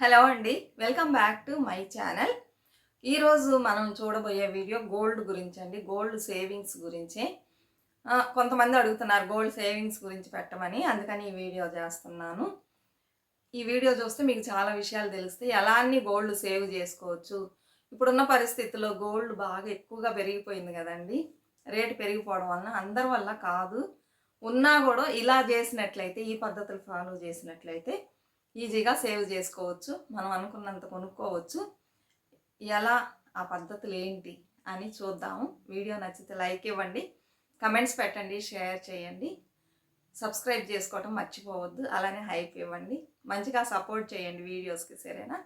Hello అండి welcome back to my channel. ఈరోజు మనం చూడబోయే వీడియో గోల్డ్ గురించి అండి గోల్డ్ సేవింగ్స్ గురించి. కొంతమంది అడుగుతున్నారు గోల్డ్ సేవింగ్స్ గురించి పెట్టమని అందుకని ఈ వీడియో చేస్తున్నాను. ఈ వీడియో చూస్తే మీకు చాలా విషయాలు తెలుస్తాయి ఎలా అన్ని గోల్డ్ సేవ్ చేసుకోవచ్చు. ఇప్పుడున్న పరిస్థితుల్లో గోల్డ్ బాగా ఎక్కువగా పెరిగిపోయింది కదండి. రేటు పెరిగిపోవడం వలన అందరి వల్ల కాదు. ఉన్నా కూడా ఇలా చేసినట్లయితే ఈ పద్ధతులు ఫాలో చేసినట్లయితే ఈజీగా సేవ్ చేసుకోవచ్చు. మనం అనుకున్నంత కొనుక్కోవచ్చు. ఎలా ఆ పద్ధతులు ఏంటి అని చూద్దాము. వీడియో నచ్చితే లైక్ ఇవ్వండి. కమెంట్స్ పెట్టండి షేర్ చేయండి. సబ్స్క్రైబ్ చేసుకోవటం మర్చిపోవద్దు. అలానే హైప్ ఇవ్వండి. మంచిగా సపోర్ట్ చేయండి వీడియోస్కి సరేనా?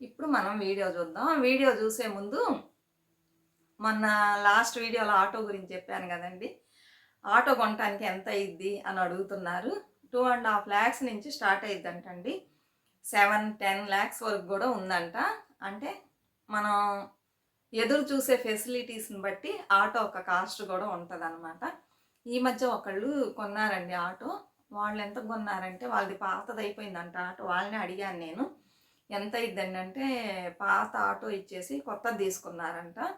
ఇప్పుడు మనం వీడియో చూద్దాం. వీడియో చూసే ముందు మొన్న లాస్ట్ వీడియోలో ఆటో గురించి చెప్పాను కదండి. ఆటో కొనటానికి ఎంత అయ్యిద్ది అని అడుగుతున్నారు. టూ అండ్ హాఫ్ ల్యాక్స్ నుంచి స్టార్ట్ అయ్యిద్దంటండి సెవెన్ టెన్ ల్యాక్స్ వరకు కూడా ఉందంట. అంటే మనం ఎదురు చూసే ఫెసిలిటీస్ని బట్టి ఆటో ఒక కాస్ట్ కూడా ఉంటుంది ఈ మధ్య ఒకళ్ళు కొన్నారండి ఆటో. వాళ్ళు ఎంత కొన్నారంటే వాళ్ళది పాతది అయిపోయిందంట ఆటో. వాళ్ళని అడిగాను నేను. ఎంత ఇద్దండి అంటే పాత ఆటో ఇచ్చేసి కొత్తది తీసుకున్నారంట.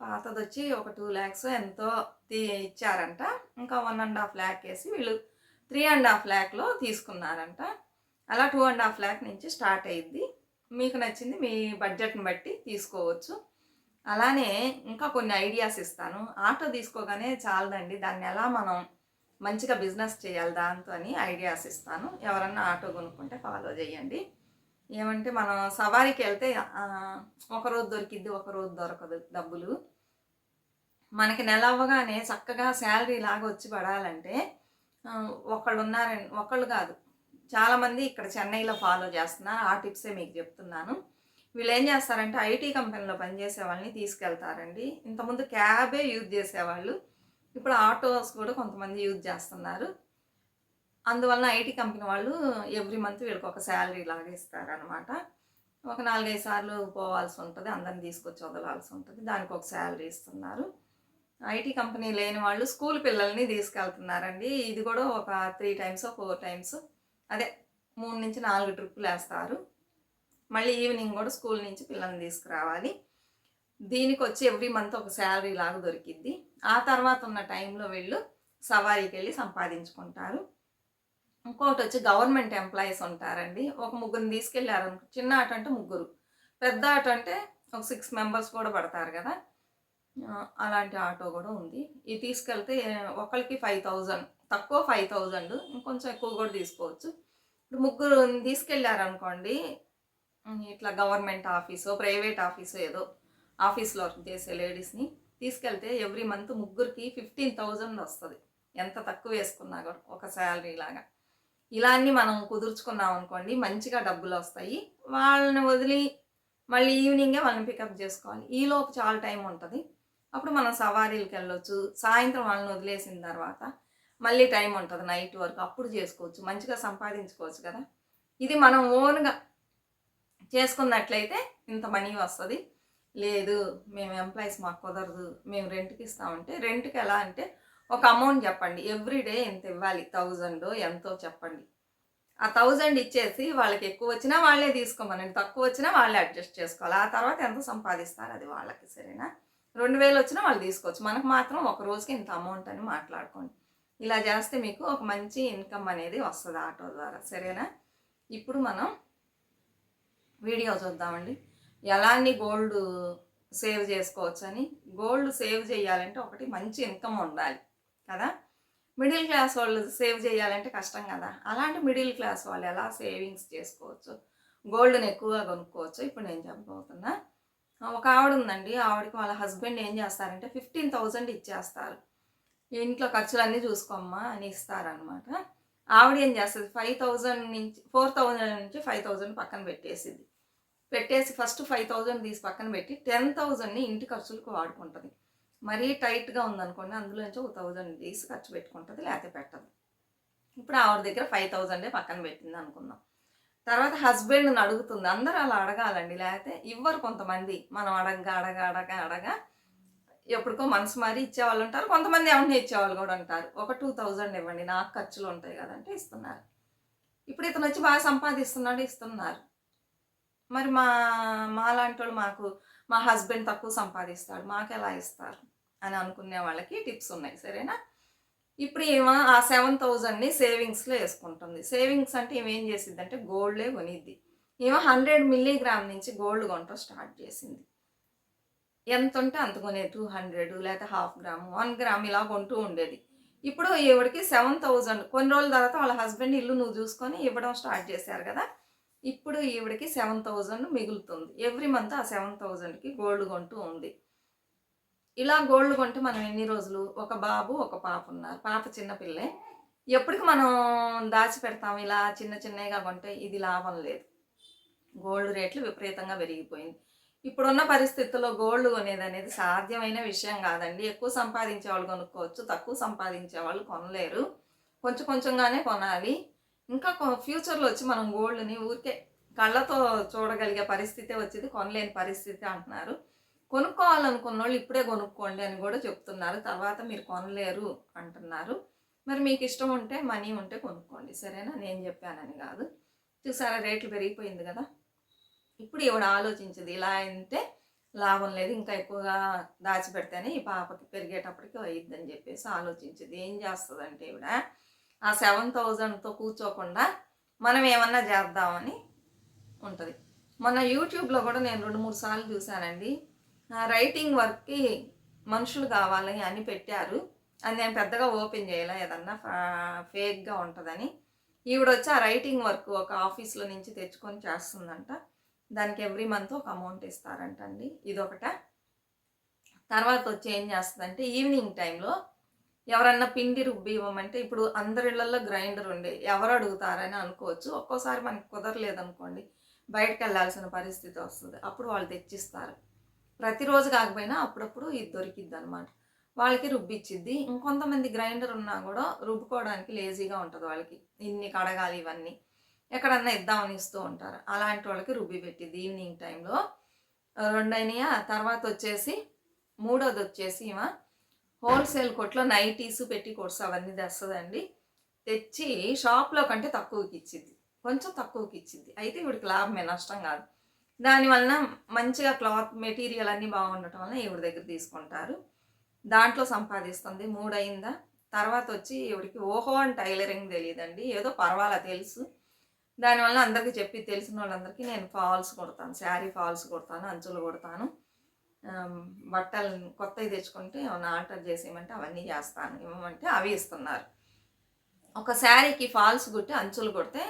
పాతది వచ్చి ఒక టూ ల్యాక్స్ ఎంతో తీ- ఇచ్చారంట. ఇంకా వన్ అండ్ హాఫ్ ల్యాక్ వేసి వీళ్ళు త్రీ అండ్ హాఫ్ ల్యాక్లో తీసుకున్నారంట. అలా టూ అండ్ హాఫ్ ల్యాక్ నుంచి స్టార్ట్ అయ్యింది మీకు నచ్చింది మీ బడ్జెట్ని బట్టి తీసుకోవచ్చు. అలానే ఇంకా కొన్ని ఐడియాస్ ఇస్తాను. ఆటో తీసుకోగానే చాలదండి. దాన్ని ఎలా మనం మంచిగా బిజినెస్ చేయాలి దాంతో అని ఐడియాస్ ఇస్తాను. ఎవరన్నా ఆటో కొనుక్కుంటే ఫాలో చేయండి. ఏమంటే మనం సవారీకి వెళ్తే ఒకరోజు ఒక రోజు దొరికిద్ది ఒక రోజు దొరకదు డబ్బులు. మనకి నెల అవ్వగానే చక్కగా శాలరీ లాగా వచ్చి పడాలంటే ఒకళ్ళు ఉన్నారని ఒకళ్ళు కాదు. చాలామంది ఇక్కడ చెన్నైలో ఫాలో చేస్తున్నారు. ఆ టిప్సే మీకు చెప్తున్నాను. వీళ్ళు ఏం చేస్తారంటే ఐటీ కంపెనీలో పనిచేసే వాళ్ళని తీసుకెళ్తారండి. ఇంతకుముందు క్యాబే యూజ్ చేసేవాళ్ళు. ఇప్పుడు ఆటోస్ కూడా కొంతమంది యూజ్ చేస్తున్నారు. అందువలన ఐటీ కంపెనీ వాళ్ళు ఎవ్రీ మంత్ వీళ్ళకి ఒక శాలరీ లాగా ఇస్తారనమాట ఒక నాలుగైదు సార్లు పోవాల్సి ఉంటుంది అందరిని తీసుకొచ్చి వదలాల్సి ఉంటుంది. దానికి ఒక శాలరీ ఇస్తున్నారు. ఐటీ కంపెనీ లేని వాళ్ళు స్కూల్ పిల్లల్ని తీసుకెళ్తున్నారండి. ఇది కూడా ఒక త్రీ టైమ్స్ ఫోర్ టైమ్స్. అదే మూడు నుంచి నాలుగు ట్రిప్పులు వేస్తారు. మళ్ళీ ఈవినింగ్ కూడా స్కూల్ నుంచి పిల్లల్ని తీసుకురావాలి. దీనికి వచ్చి ఎవ్రీ మంత్ ఒక శాలరీ లాగా దొరికిద్ది. ఆ తర్వాత ఉన్న టైంలో వీళ్ళు సవారీకి వెళ్ళి సంపాదించుకుంటారు. ఇంకోటి వచ్చి గవర్నమెంట్ ఎంప్లాయీస్ ఉంటారండి. ఒక ముగ్గురిని తీసుకెళ్ళారు చిన్న ఆట అంటే ముగ్గురు. పెద్ద ఆట అంటే ఒక సిక్స్ మెంబర్స్ కూడా పడతారు కదా. అలాంటి ఆటో కూడా ఉంది. ఇది తీసుకెళ్తే ఒకరికి ఫైవ్ థౌజండ్ తక్కువ ఫైవ్ థౌజండ్ ఇంకొంచెం ఎక్కువ కూడా తీసుకోవచ్చు. ఇప్పుడు ముగ్గురు తీసుకెళ్ళారు అనుకోండి ఇట్లా గవర్నమెంట్ ఆఫీసో ప్రైవేట్ ఆఫీసో ఏదో ఆఫీస్లో వర్క్ చేసే లేడీస్ని తీసుకెళ్తే ఎవ్రీ మంత్ ముగ్గురికి ఫిఫ్టీన్ థౌజండ్ వస్తుంది. ఎంత తక్కువ వేసుకున్నా కూడా ఒక శాలరీ లాగా. ఇలా అన్ని మనం కుదుర్చుకున్నాం అనుకోండి మంచిగా డబ్బులు వస్తాయి. వాళ్ళని వదిలి మళ్ళీ ఈవినింగే వాళ్ళని పికప్ చేసుకోవాలి. ఈలోపు చాలా టైం ఉంటుంది. అప్పుడు మనం సవారీలకు వెళ్ళొచ్చు సాయంత్రం వాళ్ళని వదిలేసిన తర్వాత మళ్ళీ టైం ఉంటుంది నైట్ వరకు అప్పుడు చేసుకోవచ్చు మంచిగా సంపాదించుకోవచ్చు కదా. ఇది మనం ఓన్గా చేసుకున్నట్లయితే ఇంత మనీ వస్తుంది. లేదు మేము ఎంప్లాయీస్ మాకు కుదరదు మేము రెంట్కి ఇస్తామంటే రెంట్కి ఎలా అంటే ఒక అమౌంట్ చెప్పండి. ఎవ్రీడే ఎంత ఇవ్వాలి? థౌజండ్ ఎంతో చెప్పండి. ఆ థౌజండ్ ఇచ్చేసి వాళ్ళకి ఎక్కువ వచ్చినా వాళ్ళే తీసుకోమనండి తక్కువ వచ్చినా వాళ్ళే అడ్జస్ట్ చేసుకోవాలి. ఆ తర్వాత ఎంత సంపాదిస్తారు అది వాళ్ళకి సరేనా? రెండు వేలు వచ్చినా వాళ్ళు తీసుకోవచ్చు. మనకు మాత్రం ఒక రోజుకి ఇంత అమౌంట్ అని మాట్లాడుకోండి. ఇలా చేస్తే మీకు ఒక మంచి ఇన్కమ్ అనేది వస్తుంది ఆటో ద్వారా. సరేనా? ఇప్పుడు మనం వీడియో చూద్దామండి. ఎలాంటి గోల్డ్ సేవ్ చేసుకోవచ్చు అని గోల్డ్ సేవ్ చేయాలంటే ఒకటి మంచి ఇన్కమ్ ఉండాలి. కదా? మిడిల్ క్లాస్ వాళ్ళు సేవ్ చేయాలంటే కష్టం కదా? అలాంటి మిడిల్ క్లాస్ వాళ్ళు ఎలా సేవింగ్స్ చేసుకోవచ్చు? గోల్డ్ని ఎక్కువగా కొనుక్కోవచ్చు? ఇప్పుడు నేను చెప్పబోతున్నా. ఒక ఆవిడ ఉందండి ఆవిడకి వాళ్ళ హస్బెండ్ ఏం చేస్తారంటే ఫిఫ్టీన్ థౌజండ్ ఇచ్చేస్తారు. ఇంట్లో ఖర్చులన్నీ చూసుకోమ్మా అని ఇస్తారనమాట ఆవిడ ఏం చేస్తుంది? ఫైవ్ థౌజండ్ నుంచి ఫోర్ థౌజండ్ నుంచి ఫైవ్ థౌజండ్ పక్కన పెట్టేసిద్ది. పెట్టేసి ఫస్ట్ ఫైవ్ థౌజండ్ తీసి పక్కన పెట్టి టెన్ థౌజండ్ని ఇంటి ఖర్చులకు వాడుకుంటుంది. మరీ టైట్గా ఉందనుకోండి అందులో నుంచి ఒక థౌజండ్ తీసి ఖర్చు పెట్టుకుంటుంది లేకపోతే పెట్టదు. ఇప్పుడు ఆవిడ దగ్గర ఫైవ్ థౌజండే పక్కన పెట్టింది అనుకుందాం తర్వాత హస్బెండ్ని అడుగుతుంది. అందరూ అలా అడగాలండి. లేకపోతే ఇవ్వరు కొంతమంది. మనం అడగ అడగ అడగ అడగ ఎప్పటికో మనసు మారి ఇచ్చేవాళ్ళు ఉంటారు. కొంతమంది ఏమన్నా ఇచ్చేవాళ్ళు కూడా ఉంటారు. ఒక టూ థౌజండ్ ఇవ్వండి. నాకు ఖర్చులు ఉంటాయి కదంటే ఇస్తున్నారు. ఇప్పుడు ఇతను వచ్చి బాగా సంపాదిస్తున్నాడు ఇస్తున్నారు. మరి మా మాలాంటి వాళ్ళు మాకు మా హస్బెండ్ తక్కువ సంపాదిస్తాడు. మాకు ఎలా ఇస్తారు? అని అనుకునే వాళ్ళకి టిప్స్ ఉన్నాయి. సరేనా? ఇప్పుడు ఏమో ఆ సెవెన్ థౌజండ్ని సేవింగ్స్లో వేసుకుంటుంది. సేవింగ్స్ అంటే ఏమేం చేసిద్ది అంటే గోల్డే కొనిద్ది. ఏమో హండ్రెడ్ మిల్లీగ్రామ్ నుంచి గోల్డ్ కొనటం స్టార్ట్ చేసింది. ఎంత ఉంటే అంత కొనేది టూ హండ్రెడ్ లేకపోతే హాఫ్ గ్రామ్ వన్ గ్రామ్ ఇలా కొంటూ ఉండేది. ఇప్పుడు ఈవిడికి సెవెన్ థౌజండ్ కొన్ని రోజుల తర్వాత వాళ్ళ హస్బెండ్ ఇల్లు నువ్వు చూసుకొని ఇవ్వడం స్టార్ట్ చేశారు కదా. ఇప్పుడు ఈవిడికి సెవెన్ థౌజండ్ మిగులుతుంది. ఎవ్రీ మంత్ ఆ సెవెన్ థౌజండ్కి గోల్డ్ కొంటూ ఉంది. ఇలా గోల్డ్ కొంటే మనం ఎన్ని రోజులు? ఒక బాబు ఒక పాప ఉన్నారు. పాప చిన్న పిల్లే. ఎప్పటికి మనం దాచి పెడతాం ఇలా చిన్న చిన్నగా కొంటే ఇది లాభం లేదు. గోల్డ్ రేట్లు విపరీతంగా పెరిగిపోయింది. ఇప్పుడున్న పరిస్థితుల్లో గోల్డ్ కొనేది అనేది సాధ్యమైన విషయం కాదండి. ఎక్కువ సంపాదించే వాళ్ళు కొనుక్కోవచ్చు తక్కువ సంపాదించే వాళ్ళు కొనలేరు. కొంచెం కొంచెంగానే కొనాలి. ఇంకా కొ- ఫ్యూచర్లో వచ్చి మనం గోల్డ్ని ఊరికే కళ్ళతో చూడగలిగే పరిస్థితే వచ్చింది కొనలేని పరిస్థితి అంటున్నారు. కొనుక్కోవాలనుకున్న వాళ్ళు ఇప్పుడే కొనుక్కోండి అని కూడా చెప్తున్నారు. తర్వాత మీరు కొనలేరు అంటున్నారు. మరి మీకు ఇష్టం ఉంటే మనీ ఉంటే కొనుక్కోండి. సరేనా? నేను చెప్పానని కాదు. చూసారా రేట్లు పెరిగిపోయింది కదా? ఇప్పుడు ఈవిడ ఆలోచించదు ఇలా అయితే లాభం లేదు ఇంకా ఎక్కువగా దాచిపెడితేనే ఈ పాపకి పెరిగేటప్పటికి అయ్యిద్దని చెప్పేసి ఆలోచించింది. ఏం చేస్తుందంటే ఈవిడ ఆ సెవెన్ థౌజండ్తో కూర్చోకుండా మనం ఏమన్నా చేద్దామని ఉంటుంది. మొన్న యూట్యూబ్లో కూడా నేను రెండు మూడు సార్లు చూశానండి. రైటింగ్ వర్క్కి మనుషులు కావాలి అని పెట్టారు. అది నేను పెద్దగా ఓపెన్ చేయలే ఏదన్నా ఫేక్గా ఉంటుందని. ఈవిడ వచ్చి ఆ రైటింగ్ వర్క్ ఒక ఆఫీస్లో నుంచి తెచ్చుకొని చేస్తుందంట. దానికి ఎవ్రీ మంత్ ఒక అమౌంట్ ఇస్తారంట అండి ఇదొకట. తర్వాత వచ్చి ఏం చేస్తుందంటే ఈవినింగ్ టైంలో ఎవరన్నా పిండి రుబ్బి ఇవ్వమంటే ఇప్పుడు అందరి గ్రైండర్ ఉండే ఎవరు అడుగుతారని అనుకోవచ్చు. ఒక్కోసారి మనకి కుదరలేదనుకోండి బయటకు వెళ్ళాల్సిన పరిస్థితి వస్తుంది. అప్పుడు వాళ్ళు తెచ్చిస్తారు. ప్రతిరోజు కాకపోయినా అప్పుడప్పుడు ఇది దొరికిద్ది అనమాట వాళ్ళకి రుబ్బిచ్చిద్ది. ఇంకొంతమంది గ్రైండర్ ఉన్నా కూడా రుబ్బుకోవడానికి లేజీగా ఉంటుంది వాళ్ళకి. ఇన్ని కడగాలి ఇవన్నీ. ఎక్కడన్నా ఇద్దామని ఇస్తూ ఉంటారు. అలాంటి వాళ్ళకి రుబ్బి పెట్టిద్ది ఈవినింగ్ టైంలో. రెండైనయా? తర్వాత వచ్చేసి మూడోది వచ్చేసి ఈమె హోల్సేల్ కొట్లో నైటీస్ పెట్టి కోర్స్ అవన్నీ తెస్తుందండి. తెచ్చి షాప్లో కంటే తక్కువకి ఇచ్చిద్ది కొంచెం తక్కువకి ఇచ్చిద్ది అయితే వీడికి లాభమే నష్టం కాదు. దాని వలన మంచిగా క్లాత్ మెటీరియల్ అన్నీ బాగుండటం వలన ఈవిడ దగ్గర తీసుకుంటారు. దాంట్లో సంపాదిస్తుంది మూడు అయిందా తర్వాత వచ్చి ఈవిడికి ఓహో అని టైలరింగ్ తెలియదండి ఏదో పర్వాలా తెలుసు. దానివల్ల అందరికీ చెప్పి తెలిసిన వాళ్ళందరికీ నేను ఫాల్స్ కొడతాను శారీ ఫాల్స్ కొడతాను అంచులు కొడతాను. బట్టలు కొత్తవి తెచ్చుకుంటే ఏమైనా ఆర్డర్ చేసేయమంటే అవన్నీ చేస్తాను ఇవ్వమంటే అవి ఇస్తున్నారు. ఒక శారీకి ఫాల్స్ కుట్టి అంచులు కొడితే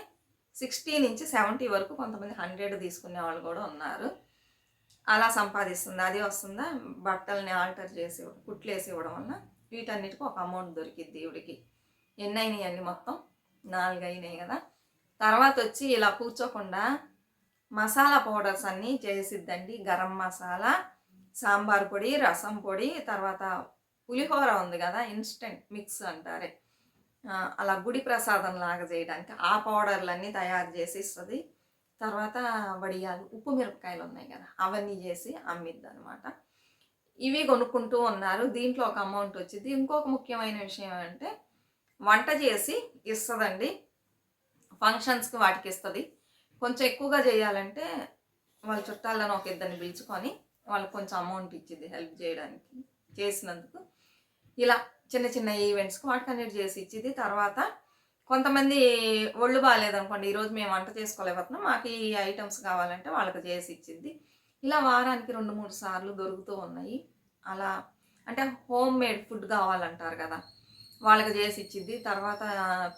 సిక్స్టీ నుంచి సెవెంటీ వరకు కొంతమంది హండ్రెడ్ తీసుకునే వాళ్ళు కూడా ఉన్నారు. అలా సంపాదిస్తుంది అది వస్తుందా? బట్టల్ని ఆల్టర్ చేసి కుట్లు వేసి ఇవ్వడం వల్ల వీటన్నిటికీ ఒక అమౌంట్ దొరికిద్ది ఈవిడికి. ఎన్ని అయినాయి అన్ని మొత్తం? నాలుగు అయినాయి కదా. తర్వాత వచ్చి ఇలా కూర్చోకుండా మసాలా పౌడర్స్ అన్నీ చేసిద్దండి. గరం మసాలా సాంబార్ పొడి రసం పొడి తర్వాత పులిహోర ఉంది కదా ఇన్స్టెంట్ మిక్స్ అంటారే. అలా గుడి ప్రసాదం లాగా చేయడానికి ఆ పౌడర్లన్నీ తయారు చేసి ఇస్తుంది తర్వాత వడియాలు ఉప్పు మిరపకాయలు ఉన్నాయి కదా అవన్నీ చేసి అమ్మిద్ది అనమాట ఇవి కొనుక్కుంటూ ఉన్నారు. దీంట్లో ఒక అమౌంట్ వచ్చింది. ఇంకొక ముఖ్యమైన విషయం ఏంటంటే వంట చేసి ఇస్తుందండి. ఫంక్షన్స్కి వాటికి ఇస్తుంది. కొంచెం ఎక్కువగా చేయాలంటే వాళ్ళ చుట్టాలను ఒక ఇద్దరిని పిలుచుకొని వాళ్ళకి కొంచెం అమౌంట్ ఇచ్చింది హెల్ప్ చేయడానికి చేసినందుకు. ఇలా చిన్న చిన్న ఈవెంట్స్కి వాటి అన్నిటి చేసి ఇచ్చింది. తర్వాత కొంతమంది ఒళ్ళు బాగాలేదనుకోండి ఈరోజు మేము వంట చేసుకోలేకపోతున్నాం మాకు ఈ ఐటమ్స్ కావాలంటే వాళ్ళకి చేసి ఇచ్చింది. ఇలా వారానికి రెండు మూడు సార్లు దొరుకుతూ ఉన్నాయి. అలా అంటే హోమ్ మేడ్ ఫుడ్ కావాలంటారు కదా వాళ్ళకి చేసి ఇచ్చింది. తర్వాత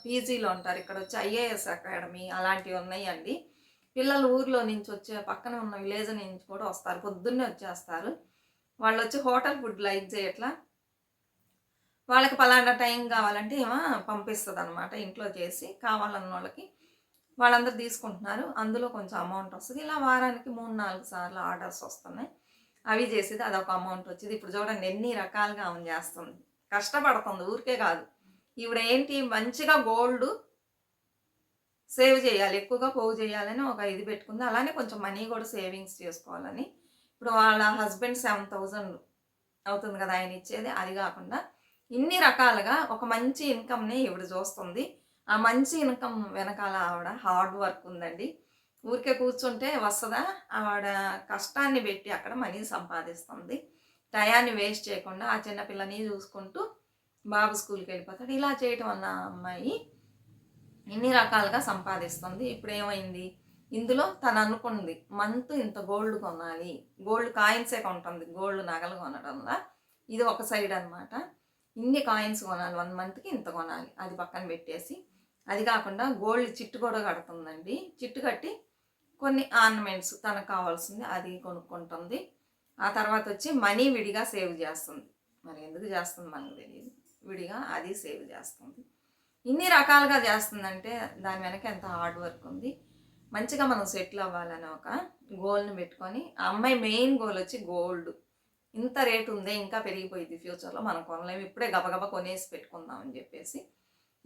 పీజీలో ఉంటారు ఇక్కడ వచ్చి ఐఏఎస్ అకాడమీ అలాంటివి ఉన్నాయండి. పిల్లలు ఊర్లో నుంచి వచ్చే పక్కన ఉన్న విలేజ్ నుంచి కూడా వస్తారు పొద్దున్నే వచ్చేస్తారు. వాళ్ళు వచ్చి హోటల్ ఫుడ్ లైక్ చేయట్లా వాళ్ళకి పలానా టైం కావాలంటే ఏమో పంపిస్తుంది అనమాట ఇంట్లో చేసి కావాలన్న వాళ్ళకి. వాళ్ళందరూ తీసుకుంటున్నారు అందులో కొంచెం అమౌంట్ వస్తుంది. ఇలా వారానికి మూడు నాలుగు సార్లు ఆర్డర్స్ వస్తున్నాయి. అవి చేసేది అదొక అమౌంట్ వచ్చింది. ఇప్పుడు చూడండి ఎన్ని రకాలుగా ఆమె చేస్తుంది. కష్టపడుతుంది ఊరికే కాదు. ఈవిడ ఏంటి మంచిగా గోల్డ్ సేవ్ చేయాలి. ఎక్కువగా పోగు చేయాలని ఒక ఇది పెట్టుకుంది. అలానే కొంచెం మనీ కూడా సేవింగ్స్ చేసుకోవాలని. ఇప్పుడు వాళ్ళ హస్బెండ్ సెవెన్ థౌజండ్ అవుతుంది కదా ఆయన ఇచ్చేది. అది కాకుండా ఇన్ని రకాలుగా ఒక మంచి ఇన్కమ్ని ఇవిడ చూస్తుంది. ఆ మంచి ఇన్కమ్ వెనకాల ఆవిడ హార్డ్ వర్క్ ఉందండి. ఊరికే కూర్చుంటే వస్తుందా? ఆవిడ కష్టాన్ని పెట్టి అక్కడ మనీ సంపాదిస్తుంది. టయాన్ని వేస్ట్ చేయకుండా ఆ చిన్నపిల్లని చూసుకుంటూ బాబు స్కూల్కి వెళ్ళిపోతాడు. ఇలా చేయటం వల్ల అమ్మాయి ఇన్ని రకాలుగా సంపాదిస్తుంది. ఇప్పుడు ఏమైంది? ఇందులో తను అనుకుంది మంత్ ఇంత గోల్డ్ కొనాలి. గోల్డ్ కాయిన్సే కొంటుంది. గోల్డ్ నగలు కొనడంలా. ఇది ఒక సైడ్ అనమాట ఇన్ని కాయిన్స్ కొనాలి వన్ మంత్కి ఇంత కొనాలి అది పక్కన పెట్టేసి. అది కాకుండా గోల్డ్ చిట్టు కూడా కడుతుందండి. చిట్టు కట్టి కొన్ని ఆర్నమెంట్స్ తనకు కావాల్సింది అది కొనుక్కుంటుంది. ఆ తర్వాత వచ్చి మనీ విడిగా సేవ్ చేస్తుంది. మరి ఎందుకు చేస్తుంది మనకు తెలియదు విడిగా అది సేవ్ చేస్తుంది. ఇన్ని రకాలుగా చేస్తుందంటే దాని వెనక ఎంత హార్డ్ వర్క్ ఉంది. మంచిగా మనం సెటిల్ అవ్వాలని ఒక గోల్ని పెట్టుకొని ఆ అమ్మాయి మెయిన్ గోల్ వచ్చి గోల్డ్. ఇంత రేటు ఉందే ఇంకా పెరిగిపోయింది ఫ్యూచర్లో మనం కొనలేము. ఇప్పుడే గబగబ కొనేసి పెట్టుకుందాం అని చెప్పేసి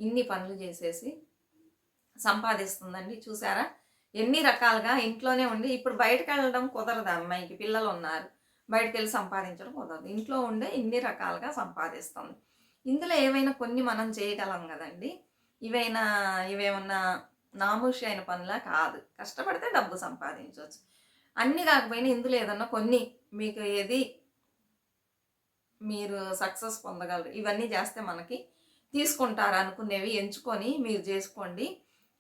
ఇన్ని పనులు చేసేసి సంపాదిస్తుందండి. చూసారా? ఎన్ని రకాలుగా ఇంట్లోనే ఉండి ఇప్పుడు బయటకు వెళ్ళడం కుదరదు అమ్మాయికి పిల్లలు ఉన్నారు. బయటకు వెళ్ళి సంపాదించడం కుదరదు. ఇంట్లో ఉండే ఇన్ని రకాలుగా సంపాదిస్తుంది. ఇందులో ఏవైనా కొన్ని మనం చేయగలం కదండి. ఇవైనా ఇవేమన్నా నామూషి అయిన పనులా కాదు. కష్టపడితే డబ్బు సంపాదించవచ్చు అన్నీ కాకపోయినా ఇందులో ఏదన్నా కొన్ని మీకు ఏది మీరు సక్సెస్ పొందగలరు. ఇవన్నీ చేస్తే మనకి తీసుకుంటారు అనుకునేవి ఎంచుకొని మీరు చేసుకోండి.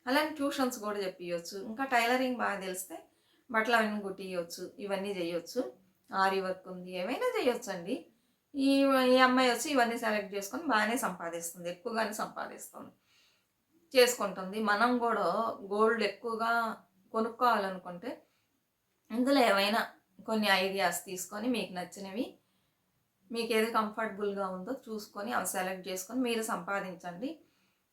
అలాగే ట్యూషన్స్ కూడా చెప్పియచ్చు. ఇంకా టైలరింగ్ బాగా తెలిస్తే బట్టలు అవన్నీ కుట్టియచ్చు. ఇవన్నీ చేయొచ్చు ఆరి వర్క్ ఉంది. ఏమైనా చేయొచ్చు అండి ఈ ఈ అమ్మాయి వచ్చి ఇవన్నీ సెలెక్ట్ చేసుకొని బాగానే సంపాదిస్తుంది. ఎక్కువగానే సంపాదిస్తుంది. చేసుకుంటుంది. మనం కూడా గోల్డ్ ఎక్కువగా కొనుక్కోవాలనుకుంటే ఇందులో ఏమైనా కొన్ని ఐడియాస్ తీసుకొని మీకు నచ్చినవి మీకు ఏది కంఫర్టబుల్గా ఉందో చూసుకొని అవి సెలెక్ట్ చేసుకొని మీరు సంపాదించండి.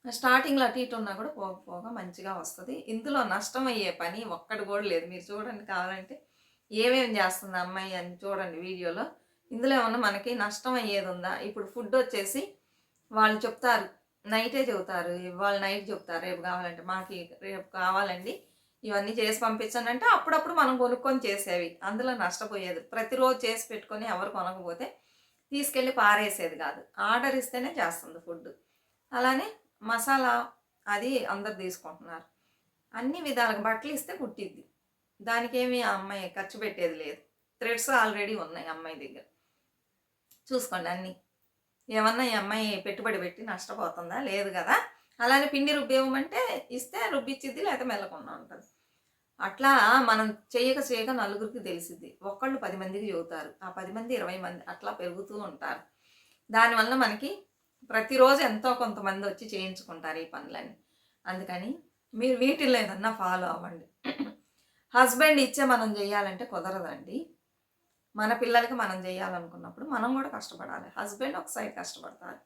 స్టార్టింగ్లో అటు ఇటు ఉన్నా కూడా పోగ పోగా మంచిగా వస్తుంది. ఇందులో నష్టం అయ్యే పని ఒక్కటి కూడా లేదు. మీరు చూడండి కావాలంటే ఏమేమి చేస్తుంది అమ్మాయి అని చూడండి వీడియోలో. ఇందులో ఏమన్నా మనకి నష్టం అయ్యేది ఉందా? ఇప్పుడు ఫుడ్ వచ్చేసి వాళ్ళు చెప్తారు నైటే చెబుతారు. ఇవాళ నైట్ చెప్తారు రేపు కావాలంటే మాకు రేపు కావాలండి. ఇవన్నీ చేసి పంపించండి అంటే అప్పుడప్పుడు మనం కొనుక్కొని చేసేవి. అందులో నష్టపోయేది. ప్రతిరోజు చేసి పెట్టుకొని ఎవరు కొనకపోతే తీసుకెళ్ళి పారేసేది కాదు. ఆర్డర్ ఇస్తేనే చేస్తుంది ఫుడ్. అలానే మసాలా అది అందరు తీసుకుంటున్నారు. అన్ని విధాలుగా బట్టలు ఇస్తే కుట్టిద్ది. దానికేమి ఆ అమ్మాయి ఖర్చు పెట్టేది లేదు. థ్రెడ్స్ ఆల్రెడీ ఉన్నాయి అమ్మాయి దగ్గర. చూసుకోండి అన్నీ. ఏమన్నా ఈ అమ్మాయి పెట్టుబడి పెట్టి నష్టపోతుందా? లేదు కదా. అలానే పిండి రుబ్బేయమంటే ఇస్తే రుబ్బిచ్చిద్ది లేకపోతే మెల్లకుండా ఉంటుంది. అట్లా మనం చేయక చేయక నలుగురికి తెలిసిద్ది. ఒక్కళ్ళు పది మందికి చెబుతారు. ఆ పది మంది ఇరవై మంది అట్లా పెరుగుతూ ఉంటారు. దానివల్ల మనకి ప్రతిరోజు ఎంతో కొంతమంది వచ్చి చేయించుకుంటారు ఈ పనులన్నీ. అందుకని మీరు వీటిల్లో ఏదన్నా ఫాలో అవ్వండి. హస్బెండ్ ఇచ్చే మనం చేయాలంటే కుదరదండి. మన పిల్లలకి మనం చేయాలనుకున్నప్పుడు మనం కూడా కష్టపడాలి. హస్బెండ్ ఒక సైడ్ కష్టపడతారు.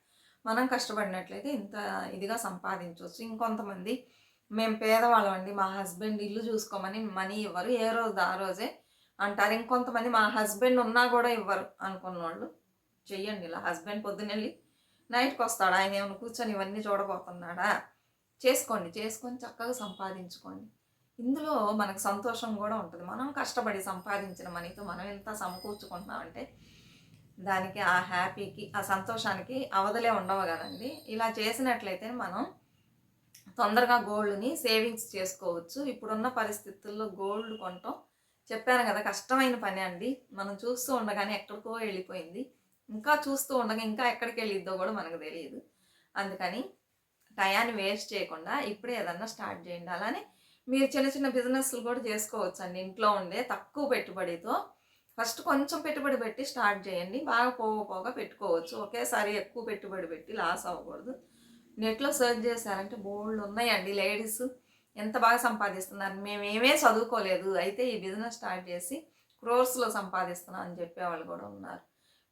మనం కష్టపడినట్లయితే ఇంత ఇదిగా సంపాదించవచ్చు ఇంకొంతమంది మేము పేదవాళ్ళం అండి మా హస్బెండ్ ఇల్లు చూసుకోమని మనీ ఇవ్వరు. ఏ రోజు ఆ రోజే అంటారు. ఇంకొంతమంది మా హస్బెండ్ ఉన్నా కూడా ఇవ్వరు అనుకున్న వాళ్ళు చెయ్యండి ఇలా. హస్బెండ్ పొద్దునెళ్ళి నైట్కి వస్తాడు? ఆయన ఏమైనా కూర్చొని ఇవన్నీ చూడబోతున్నాడా? చేసుకోండి చేసుకొని చక్కగా సంపాదించుకోండి. ఇందులో మనకు సంతోషం కూడా ఉంటుంది. మనం కష్టపడి సంపాదించిన మనీతో మనం ఎంత సమకూర్చుకుంటున్నామంటే దానికి ఆ హ్యాపీకి ఆ సంతోషానికి అవధలే ఉండవు కదండి. ఇలా చేసినట్లయితే మనం తొందరగా గోల్డ్ని సేవింగ్స్ చేసుకోవచ్చు. ఇప్పుడున్న పరిస్థితుల్లో గోల్డ్ కొనటం చెప్పాను కదా కష్టమైన పని అండి. మనం చూస్తూ ఉండగానే ఎక్కడికో వెళ్ళిపోయింది. ఇంకా చూస్తూ ఉండగా ఇంకా ఎక్కడికి వెళ్ళిద్దో కూడా మనకు తెలియదు. అందుకని టయాన్ని వేస్ట్ చేయకుండా ఇప్పుడే ఏదన్నా స్టార్ట్ చేయండి. అలానే మీరు చిన్న చిన్న బిజినెస్లు కూడా చేసుకోవచ్చు అండి ఇంట్లో ఉండే తక్కువ పెట్టుబడితో ఫస్ట్ కొంచెం పెట్టుబడి పెట్టి స్టార్ట్ చేయండి. బాగా పోగ పోగా పెట్టుకోవచ్చు. ఒకేసారి ఎక్కువ పెట్టుబడి పెట్టి లాస్ అవ్వకూడదు. నెట్లో సెర్చ్ చేశారంటే బోల్డ్ ఉన్నాయండి లేడీస్. ఎంత బాగా సంపాదిస్తున్నారు? మేము చదువుకోలేదు. అయితే ఈ బిజినెస్ స్టార్ట్ చేసి క్రోర్స్లో సంపాదిస్తున్నాం అని చెప్పేవాళ్ళు కూడా ఉన్నారు.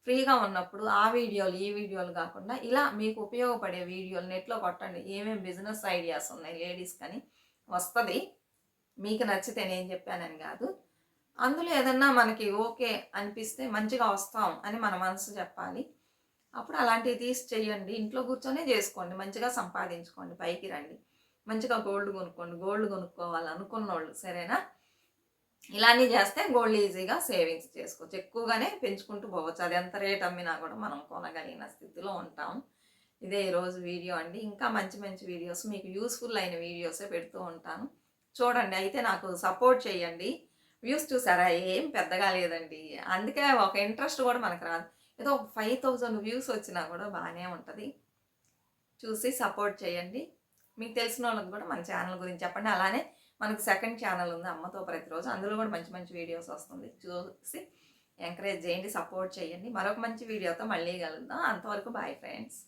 ఫ్రీగా ఉన్నప్పుడు ఆ వీడియోలు ఈ వీడియోలు కాకుండా ఇలా మీకు ఉపయోగపడే వీడియోలు నెట్లో కొట్టండి. ఏమేమి బిజినెస్ ఐడియాస్ ఉన్నాయి లేడీస్ కానీ? వస్తుంది. మీకు నచ్చితే నేను చెప్పానని కాదు. అందులో ఏదన్నా మనకి ఓకే అనిపిస్తే మంచిగా వస్తాం అని మన మనసు చెప్పాలి. అప్పుడు అలాంటివి తీసి చేయండి. ఇంట్లో కూర్చొనే చేసుకోండి. మంచిగా సంపాదించుకోండి. పైకి రండి. మంచిగా గోల్డ్ కొనుక్కోండి. గోల్డ్ కొనుక్కోవాలి అనుకున్నోళ్ళు సరేనా? ఇలానే చేస్తే గోల్డ్ ఈజీగా సేవింగ్స్ చేసుకోవచ్చు. ఎక్కువగానే పెంచుకుంటూ పోవచ్చు. అది ఎంత రేట్ అమ్మినా కూడా మనం కొనగలిగిన స్థితిలో ఉంటాం. ఇదే ఈరోజు వీడియో అండి. ఇంకా మంచి మంచి వీడియోస్ మీకు యూస్ఫుల్ అయిన వీడియోసే పెడుతూ ఉంటాను. చూడండి. అయితే నాకు సపోర్ట్ చేయండి. వ్యూస్ చూసారా? ఏం పెద్దగా లేదండి. అందుకే ఒక ఇంట్రెస్ట్ కూడా మనకు రాదు. ఏదో ఒక ఫైవ్ థౌజండ్ వ్యూస్ వచ్చినా కూడా బాగానే ఉంటుంది. చూసి సపోర్ట్ చేయండి. మీకు తెలిసిన వాళ్ళకి కూడా మన ఛానల్ గురించి చెప్పండి. అలానే మనకు సెకండ్ ఛానల్ ఉంది అమ్మతో ప్రతిరోజు. అందులో కూడా మంచి మంచి వీడియోస్ వస్తుంది. చూసి ఎంకరేజ్ చేయండి సపోర్ట్ చేయండి. మరొక మంచి వీడియోతో మళ్ళీ కలుద్దాం. అంతవరకు బాయ్ ఫ్రెండ్స్.